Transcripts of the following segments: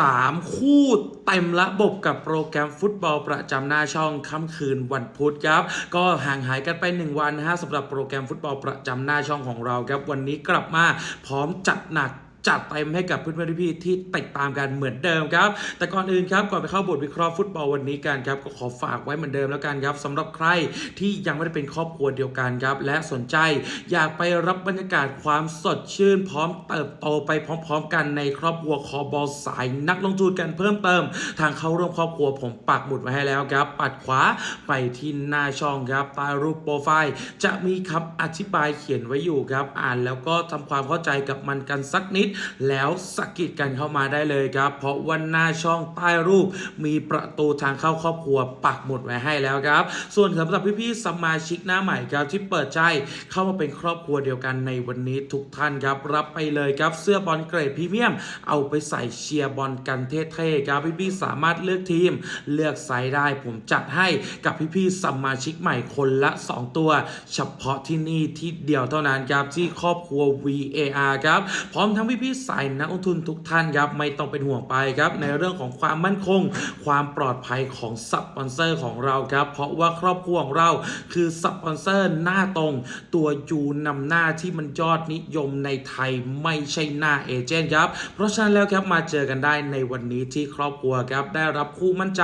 สามคู่เต็มระบบกับโปรแกรมฟุตบอลประจำหน้าช่องค่ำคืนวันพุธครับ ก็ห่างหายกันไป 1 วันนะฮะสำหรับโปรแกรมฟุตบอลประจำหน้าช่องของเราครับ วันนี้กลับมาพร้อมจัดหนัก จัดเต็มให้กับเพื่อนๆพี่ๆที่ติดตามกันเหมือนเดิมครับ แต่ก่อนอื่นครับก่อนไปเข้าบทวิเคราะห์ฟุตบอลวันนี้กันครับก็ขอฝากไว้เหมือนเดิมแล้วกันครับสำหรับใครที่ยังไม่ได้เป็นครอบครัวเดียวกันครับและสนใจอยากไปรับบรรยากาศความสดชื่น พร้อมเติบโตไปพร้อม ๆ กันในครอบครัวคอบอลสายนักลงทุนกันเพิ่มเติม ทางเข้าร่วมครอบครัวผมปักหมุดไว้ให้แล้วครับ ปัดขวาไปที่หน้าช่องครับใต้รูปโปรไฟล์จะมีคำอธิบายเขียนไว้อยู่ครับ อ่านแล้วก็ทำความเข้าใจกับมันกันสักนิดแล้วสะกิดกันเข้ามาได้เลยครับ เพราะวันหน้าช่องใต้รูปมีประตูทางเข้าครอบครัวปักหมุดไว้ให้แล้วครับ ส่วนสำหรับพี่ๆสมาชิกหน้าใหม่ครับที่เปิดใจเข้ามาเป็นครอบครัวเดียวกันในวันนี้ทุกท่านครับ รับไปเลยครับเสื้อบอลเกรดพรีเมียม เอาไปใส่เชียร์บอลกันเท่ๆครับพี่ๆสามารถเลือกทีม เลือกไซส์ได้ผมจัดให้กับพี่ๆสมาชิกใหม่คนละ 2 ตัว เฉพาะที่นี่ที่เดียวเท่านั้นครับที่ครอบครัว VAR ครับพร้อมทั้งพี่ๆสายนักลงทุนทุกท่านครับไม่ต้องเป็นห่วงไปครับในเรื่องของความมั่นคง ความปลอดภัยของสปอนเซอร์ของเราครับเพราะว่าครอบครัวของเราคือสปอนเซอร์หน้าตรงตัวยูนำหน้าที่มันยอดนิยมในไทยไม่ใช่หน้าเอเจนต์ครับเพราะฉะนั้นแล้วครับมาเจอกันได้ในวันนี้ที่ครอบครัวครับได้รับคู่มั่นใจ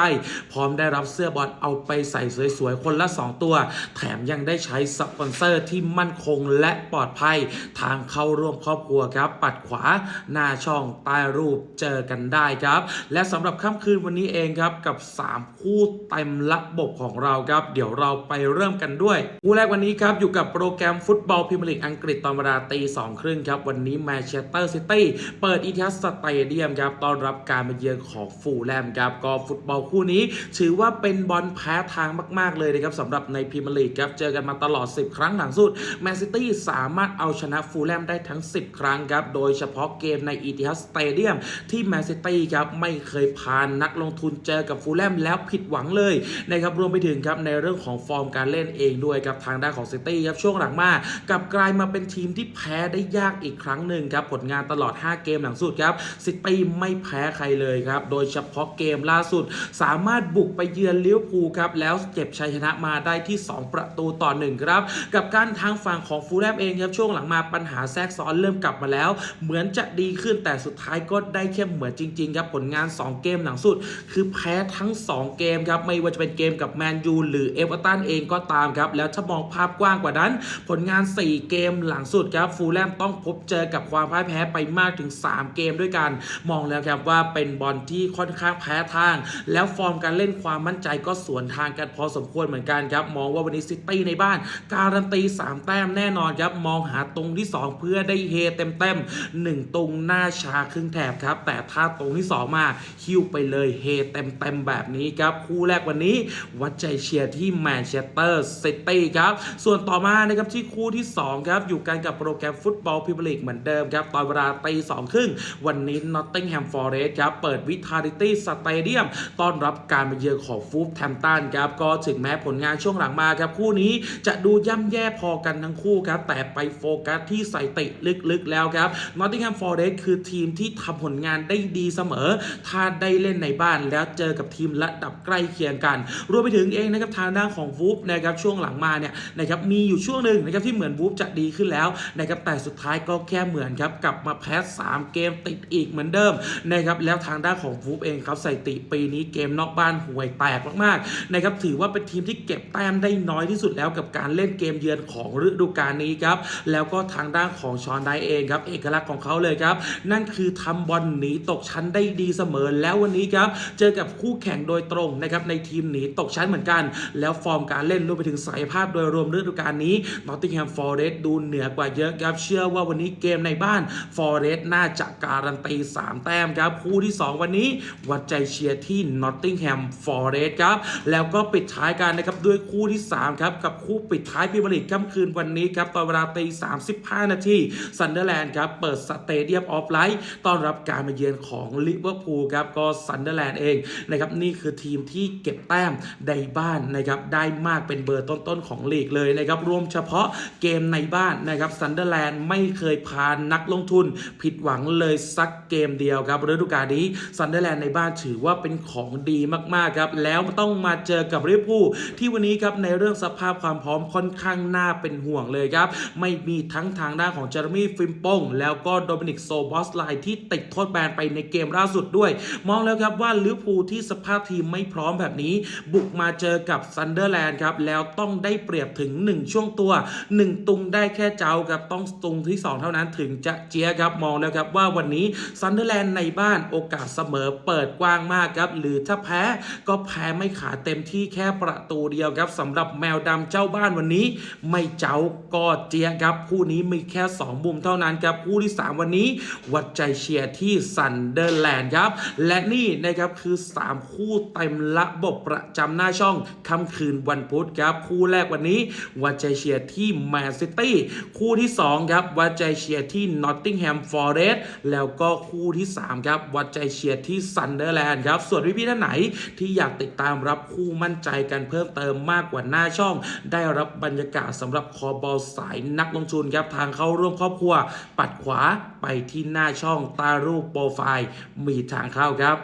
พร้อมได้รับเสื้อบอลเอาไปใส่สวยๆคนละ 2 ตัว แถมยังได้ใช้สปอนเซอร์ที่มั่นคงและปลอดภัย ทางเข้าร่วมครอบครัวครับปัดขวาหน้าช่องใต้รูปเจอกันได้ครับ และสำหรับค่ำคืนวันนี้เองครับกับ 3 คู่เต็มระบบของเราครับ เดี๋ยวเราไปเริ่มกันด้วยคู่แรกวันนี้ครับอยู่กับโปรแกรมฟุตบอลพรีเมียร์ลีกอังกฤษตอนเวลาตีสองครึ่งครับ วันนี้แมนเชสเตอร์ซิตี้เปิดอีทิสสเตเดียมครับต้อนรับการมาเยือนของฟูลแลมครับก็ฟุตบอลคู่นี้ ถือว่าเป็นบอลแพ้ทางมาก ๆ เลยนะครับสำหรับในพรีเมียร์ลีกครับเจอกันมาตลอด 10 ครั้งหลังสุดแมนซิตี้สามารถเอาชนะฟูลแลมได้ทั้ง 10 ครั้งครับโดยเฉพาะเกมในอีทิฮัสสเตเดียมที่แมนซิตี้ครับไม่เคยพานนักลงทุนเจอกับฟูลแลมแล้วผิดหวังเลยนะครับรวมไปถึงครับในเรื่องของฟอร์มการเล่นเองด้วยครับทางด้านของซิตี้ครับช่วงหลังมากลับกลายมาเป็นทีมที่แพ้ได้ยากอีกครั้งหนึ่งครับผลงานตลอด 5 เกมหลังสุดครับซิตี้ไม่แพ้ใครเลยครับโดยเฉพาะเกมล่าสุด สามารถบุกไปเยือนลิเวอร์พูลครับแล้วเก็บชัยชนะมาได้ที่ 2 ประตูต่อหนึ่งครับกับการทางฝั่งของฟูลแลมเองครับช่วงหลังมาปัญหาแทรกซ้อนเริ่มกลับมาแล้ว เหมือนจะดีขึ้นแต่สุดท้ายก็ได้แค่เหมือนจริง ๆ ครับ ผลงาน 2 เกมหลังสุด คือแพ้ทั้ง 2 เกมครับ ไม่ว่าจะเป็นเกมกับแมนยูหรือเอเวอร์ตันเองก็ตามครับ แล้วถ้ามองภาพกว้างกว่านั้น ผลงาน 4 เกมหลังสุดครับฟูลแลมต้องพบเจอกับความพ่ายแพ้ไปมากถึง 3 เกมด้วยกัน มองแล้วครับว่าเป็นบอลที่ค่อนข้างแพ้ทาง แล้วฟอร์มการเล่นความมั่นใจก็สวนทางกันพอสมควรเหมือนกันครับมองว่าวันนี้ซิตี้ในบ้าน การันตี 3 แต้มแน่นอนครับมองหาตรงที่ 2 เพื่อได้เฮเต็มๆ1 ตรงหน้าชาครึ่งแถบครับ แต่ถ้าตรงที่ 2 มาคิวไปเลยเฮเต็มๆแบบนี้ครับ คู่แรกวันนี้วัดใจเชียร์ที่แมนเชสเตอร์ซิตี้ครับ ส่วนต่อมานะครับที่คู่ที่ 2 ครับ อยู่กันกับโปรแกรมฟุตบอลพรีเมียร์ลีกเหมือนเดิมครับ ตอนเวลาตีสองครึ่งวันนี้นอตติงแฮมฟอร์เรสต์ครับ เปิดวิทาริตี้สเตเดียมต้อนรับการมาเยือนของฟูฟแทมตันครับก็ถึงแม้ผลงานช่วงหลังมาครับ คู่นี้จะดูย่ำแย่พอกันทั้งคู่ครับ แต่ไปโฟกัสที่สถิติลึกๆแล้วครับนอตติงแฮมฟอร์เรสคือทีมที่ทำผลงานได้ดีเสมอ ถ้าได้เล่นในบ้านแล้วเจอกับทีมระดับใกล้เคียงกัน รวมไปถึงเองนะครับทางด้านของวูฟนะครับช่วงหลังมาเนี่ยนะครับมีอยู่ช่วงหนึ่งนะครับที่เหมือนวูฟจะดีขึ้นแล้วนะครับแต่สุดท้ายก็แค่เหมือนครับกลับมาแพ้3เกมติดอีกเหมือนเดิมนะครับแล้วทางด้านของวูฟเองครับสถิติปีนี้เกมนอกบ้านห่วยแตกมากๆนะครับถือว่าเป็นทีมที่เก็บแต้มได้น้อยที่สุดแล้วกับการเล่นเกมเยือนของฤดูกาลนี้ครับแล้วก็ทางด้านของชอนไดเองครับเอกลักษณ์ของเขาเลยครับ นั่นคือทำบอลหนีตกชั้นได้ดีเสมอแล้ววันนี้ครับ เจอกับคู่แข่งโดยตรงนะครับในทีมหนีตกชั้นเหมือนกัน แล้วฟอร์มการเล่นรวมไปถึงศักยภาพโดยรวมฤดูกาลนี้นอตติงแฮมฟอร์เรสต์ดูเหนือกว่าเยอะครับเชื่อว่าวันนี้เกมในบ้านฟอร์เรสต์น่าจะการันตี 3 แต้มครับคู่ที่ 2 วันนี้วัดใจเชียร์ที่นอตติงแฮมฟอร์เรสต์ครับแล้วก็ปิดท้ายกันนะครับด้วยคู่ที่3ครับกับคู่ปิดท้ายพรีเมียร์ลีกค่ำคืนวันนี้ครับตอนเวลาตี35 นาทีซันเดอร์แลนด์ครับเปิดสเตเดียมออฟไลท์ต้อนรับการมาเยือนของลิเวอร์พูลครับก็ซันเดอร์แลนด์เองนะครับนี่คือทีมที่เก็บแต้มในบ้านนะครับได้มากเป็นเบอร์ต้นๆของลีกเลยนะครับรวมเฉพาะเกมในบ้านนะครับซันเดอร์แลนด์ไม่เคยพานักลงทุน ผิดหวังเลยสักเกมเดียวครับฤดูกาลนี้ซันเดอร์แลนด์ในบ้านถือว่าเป็นของดีมากๆครับแล้วต้องมาเจอกับลิเวอร์พูลที่วันนี้ครับในเรื่องสภาพความพร้อมค่อนข้างน่าเป็นห่วงเลยครับไม่มีทั้งทางด้านของเจอร์มี่ฟิมปงแล้วก็โดมินิกโซบอสไลที่ติดโทษแบนไปในเกมล่าสุดด้วย มองแล้วครับว่าลิเวอร์พูลที่สภาพทีมไม่พร้อมแบบนี้ บุกมาเจอกับซันเดอร์แลนด์ครับ แล้วต้องได้เปรียบถึง 1 ช่วงตัว 1 ตุงได้แค่เจ้าครับ ต้องตุงที่ 2 เท่านั้นถึงจะเจียครับ มองแล้วครับว่าวันนี้ซันเดอร์แลนด์ในบ้านโอกาสเสมอเปิดกว้างมากครับ หรือถ้าแพ้ก็แพ้ไม่ขาดเต็มที่แค่ประตูเดียวครับสำหรับแมวดำเจ้าบ้านวันนี้ ไม่เจ้าก็เจียครับคู่นี้มีแค่ 2 มุมเท่านั้นครับคู่ที่ 3วันนี้วัดใจเชียร์ที่ซันเดอร์แลนด์ครับ และนี่นะครับคือ 3 คู่เต็มระบบประจำหน้าช่องค่ำคืนวันพุธครับ คู่แรกวันนี้วัดใจเชียร์ที่แมนซิตี้คู่ที่ 2 ครับ วัดใจเชียร์ที่นอตติงแฮมฟอร์เรสต์แล้วก็คู่ที่ 3 ครับ วัดใจเชียร์ที่ซันเดอร์แลนด์ครับ ส่วนพี่ๆท่านไหนที่อยากติดตามรับคู่มั่นใจกันเพิ่มเติมมากกว่าหน้าช่อง ได้รับบรรยากาศสำหรับคอบอลสายนักลงทุนครับทางเข้าร่วมครอบครัว ปัดขวาไปที่หน้าช่องใตารูปโปรไฟล์มีทางเข้าครับ